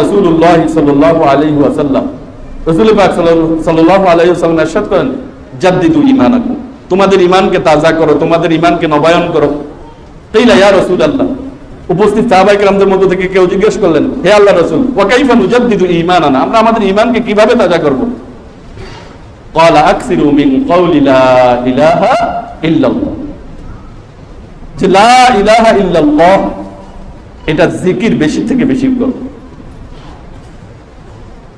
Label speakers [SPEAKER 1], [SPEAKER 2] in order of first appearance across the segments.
[SPEAKER 1] রসুল্লাহ সাল্লাহ আলহি আসাল্লাম রসুল পাক সাল্লাহ আলহি আসাল্লাম করেন ইমান আকু তোমাদের ইমানকে তাজা করো, তোমাদের ইমানকে নবায়ন করো। ইয়া রসুল আল্লাহ উপস্থিত থেকে কেউ জিজ্ঞেস করলেন, হে আল্লাহ রসুল ইমান আনা আমরা আমাদের ইমানকে কীভাবে তাজা করব? আকসিরু মিন ইলাহা ইল্লাল্লাহ। লা ইলাহা ইল্লাল্লাহ, এটা জিকির বেশি থেকে বেশি করো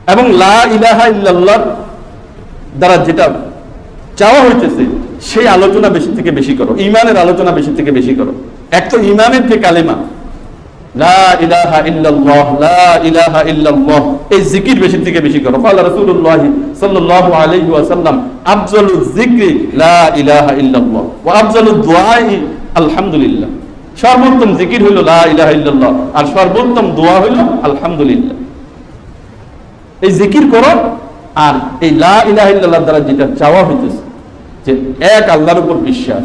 [SPEAKER 1] এবং লা ইলাহা ইল্লাল্লাহ দ্বারা যেটা চাওয়া হইতেছে সেই আলোচনা বেশি থেকে বেশি করো ইমানের আলোচনা বেশি থেকে বেশি করো এক তো ইমানের যে কালেমা লা ইলাহা ইল্লাল্লাহ লা ইলাহা ইল্লাল্লাহ এই জিকির বেশি থেকে বেশি করো قال রাসূলুল্লাহ সাল্লাল্লাহু আলাইহি ওয়াসাল্লাম আফজালু যিকরি লা ইলাহা ইল্লাল্লাহ ওয়া আফজালু দুআই আলহামদুলিল্লাহ সর্বোত্তম জিকির হইল লা ইলাহা ইল্লাল্লাহ আর সর্বোত্তম দোয়া হইল আলহামদুলিল্লাহ এই জিকির করো আর এই লা দ্বারা যেটা চাওয়া হইতেছে, যে এক আল্লাহর উপর বিশ্বাস,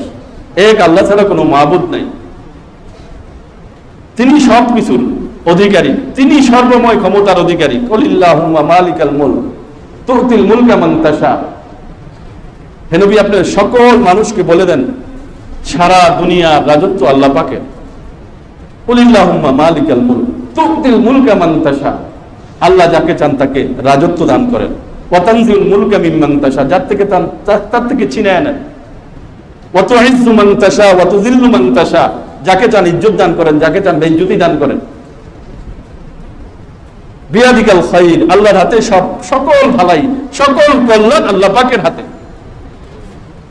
[SPEAKER 1] এক আল্লাহ ছাড়া কোনো মাবুদ নাই। তিনি সব কিছুর অধিকারী, তিনি সর্বময় ক্ষমতার অধিকারী। কলিল্লাহুম্মা মালিকাল মুলক, তুতিল মুলকা মান তাশা। আপনি সকল মানুষকে বলে দেন, সারা দুনিয়ার রাজত্ব আল্লাহ পাকের। কলিল্লাহুম্মা মালিকাল মুলক, তুতিল মুলকা মান তাশা। আল্লাহ যাকে চান তাকে রাজত্ব দান করেন। যার থেকে তার- থেকে যাকে চান ইজ্জত দান করেন, যাকে চান দান করেন। বিয়াদিকাল খাইর, আল্লাহর হাতে সব সকল ভালাই, সকল কল্যাণ আল্লাহ পাকের হাতে।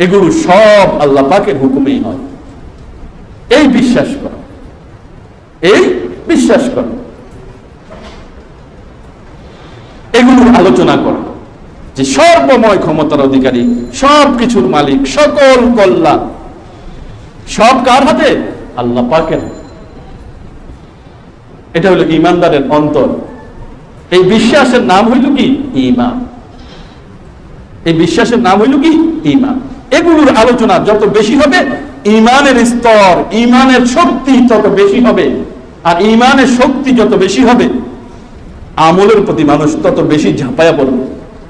[SPEAKER 1] এগুলো সব আল্লাহ পাকের হুকুমেই হয়। এই বিশ্বাস করো। এই বিশ্বাস করো। এগুলোর আলোচনা করো। যে সর্বময় ক্ষমতার অধিকারী সব কিছুর মালিক, সকল কল্যাণ। সব কার হাতে? আল্লাহ পাকের এটা হলো ইমানদারের অন্তর। এই বিশ্বাসের নাম হইল কি? ইমান এই বিশ্বাসের নাম হইল কি? ইমান এগুলোর আলোচনা যত বেশি হবে ইমানের স্তর ইমানের শক্তি তত বেশি হবে, আর ইমানের শক্তি যত বেশি হবে আমলের প্রতি মানুষ তত বেশি ঝাঁপায়া পড়বে